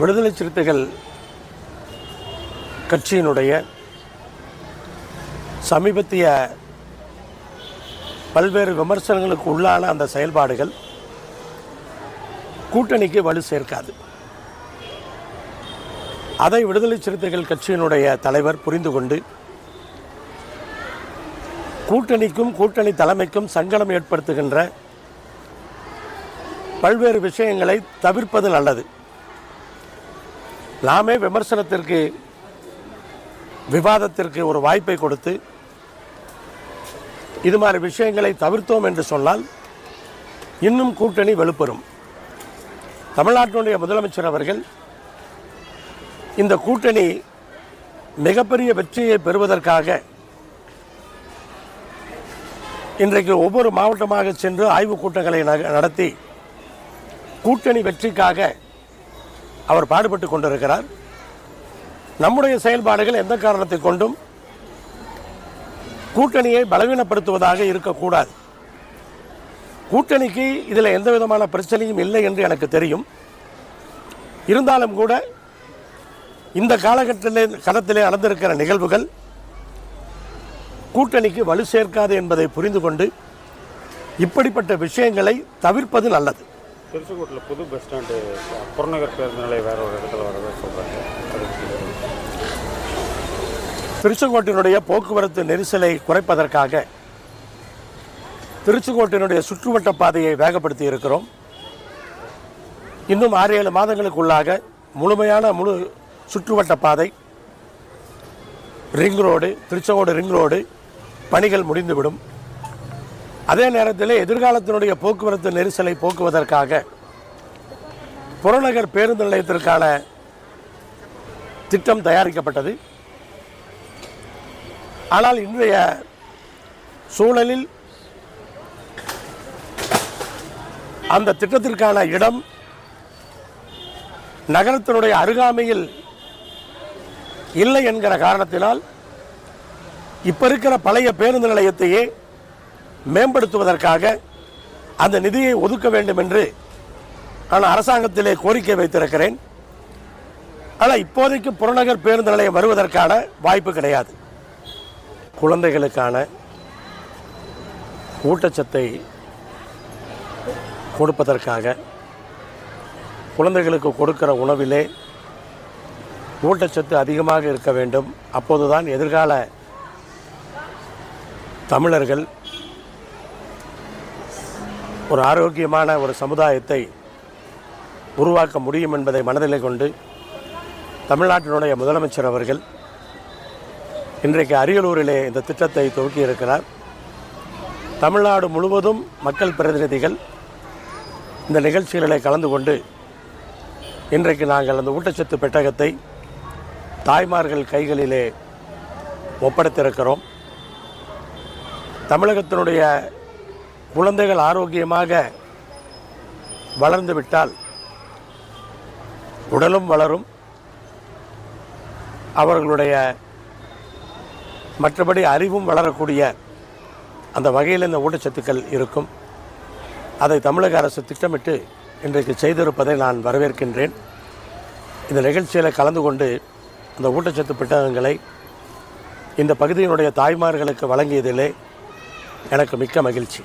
விடுதலை சிறுத்தைகள் கட்சியினுடைய சமீபத்திய பல்வேறு விமர்சனங்களுக்கு உள்ளான அந்த செயல்பாடுகள் கூட்டணிக்கு வலு சேர்க்காது. அதை விடுதலை சிறுத்தைகள் கட்சியினுடைய தலைவர் புரிந்து கொண்டு கூட்டணிக்கும் கூட்டணி தலைமைக்கும் சங்கடம் ஏற்படுத்துகின்ற பல்வேறு விஷயங்களை தவிர்ப்பது நல்லது. நாமே விமர்சனத்திற்கு விவாதத்திற்கு ஒரு வாய்ப்பை கொடுத்து இது மாதிரி விஷயங்களை தவிர்த்தோம் என்று சொன்னால் இன்னும் கூட்டணி வலுப்பெறும் தமிழ்நாட்டினுடைய முதலமைச்சர் அவர்கள் இந்த கூட்டணி மிகப்பெரிய வெற்றியை பெறுவதற்காக இன்றைக்கு ஒவ்வொரு மாவட்டமாக சென்று ஆய்வுக் கூட்டங்களை நக- நடத்தி கூட்டணி வெற்றிக்காக அவர் பாடுபட்டு கொண்டிருக்கிறார். நம்முடைய செயல்பாடுகள் எந்த காரணத்தை கொண்டும் கூட்டணியை பலவீனப்படுத்துவதாக இருக்கக்கூடாது. கூட்டணிக்கு இதில் எந்த விதமான பிரச்சனையும் இல்லை என்று எனக்கு தெரியும். இருந்தாலும் கூட இந்த காலகட்டத்திலே களத்திலே நடந்திருக்கிற நிகழ்வுகள் கூட்டணிக்கு வலு சேர்க்காது என்பதை புரிந்து கொண்டு இப்படிப்பட்ட விஷயங்களை தவிர்ப்பது நல்லது. திருச்செங்கோட்டில் புது பஸ் ஸ்டாண்டு புறநகர் பேருந்து நிலையம் வேற ஒரு இடத்துல வரவே சொல்கிறாங்க திருச்செங்கோட்டினுடைய போக்குவரத்து நெரிசலை குறைப்பதற்காக திருச்செங்கோட்டினுடைய சுற்றுவட்ட பாதையை வேகப்படுத்தி இருக்கிறோம். இன்னும் ஆறு ஏழு மாதங்களுக்குள்ளாக முழுமையான முழு சுற்றுவட்ட பாதை ring road Tiruchengode ring road பணிகள் முடிந்துவிடும். அதே நேரத்தில் எதிர்காலத்தினுடைய போக்குவரத்து நெரிசலை போக்குவதற்காக புறநகர் பேருந்து நிலையத்திற்கான திட்டம் தயாரிக்கப்பட்டது. ஆனால் இன்றைய சூழலில் அந்த திட்டத்திற்கான இடம் நகரத்தினுடைய அருகாமையில் இல்லை என்கிற காரணத்தினால் இப்போ இருக்கிற பழைய பேருந்து நிலையத்தையே மேம்படுத்துவதற்காக அந்த நிதியை ஒதுக்க வேண்டும் என்று நான் அரசாங்கத்திலே கோரிக்கை வைத்திருக்கிறேன். ஆனால் இப்போதைக்கு புறநகர் பேருந்து நிலையம் வருவதற்கான வாய்ப்பு கிடையாது. குழந்தைகளுக்கான ஊட்டச்சத்தை கொடுப்பதற்காக குழந்தைகளுக்கு கொடுக்கிற உணவிலே ஊட்டச்சத்து அதிகமாக இருக்க வேண்டும். அப்போதுதான் எதிர்கால தமிழர்கள் ஒரு ஆரோக்கியமான ஒரு சமுதாயத்தை உருவாக்க முடியும் என்பதை மனதில் கொண்டு தமிழ்நாட்டினுடைய முதலமைச்சர் அவர்கள் இன்றைக்கு அரியலூரிலே இந்த திட்டத்தை துவக்கியிருக்கிறார். தமிழ்நாடு முழுவதும் மக்கள் பிரதிநிதிகள் இந்த நிகழ்ச்சிகளிலே கலந்து கொண்டு இன்றைக்கு நாங்கள் அந்த ஊட்டச்சத்து பெட்டகத்தை தாய்மார்கள் கைகளிலே ஒப்படைத்திருக்கிறோம். தமிழகத்தினுடைய குழந்தைகள் ஆரோக்கியமாக வளர்ந்துவிட்டால் உடலும் வளரும். அவர்களுடைய மற்றபடி அறிவும் வளரக்கூடிய அந்த வகையில் இந்த ஊட்டச்சத்துக்கள் இருக்கும். அதை தமிழக அரசு திட்டமிட்டு இன்றைக்கு செய்திருப்பதை நான் வரவேற்கின்றேன். இந்த நிகழ்ச்சியில் கலந்து கொண்டு அந்த ஊட்டச்சத்து புத்தகங்களை இந்த பகுதியினுடைய தாய்மார்களுக்கு வழங்கியதிலே எனக்கு மிக்க மகிழ்ச்சி.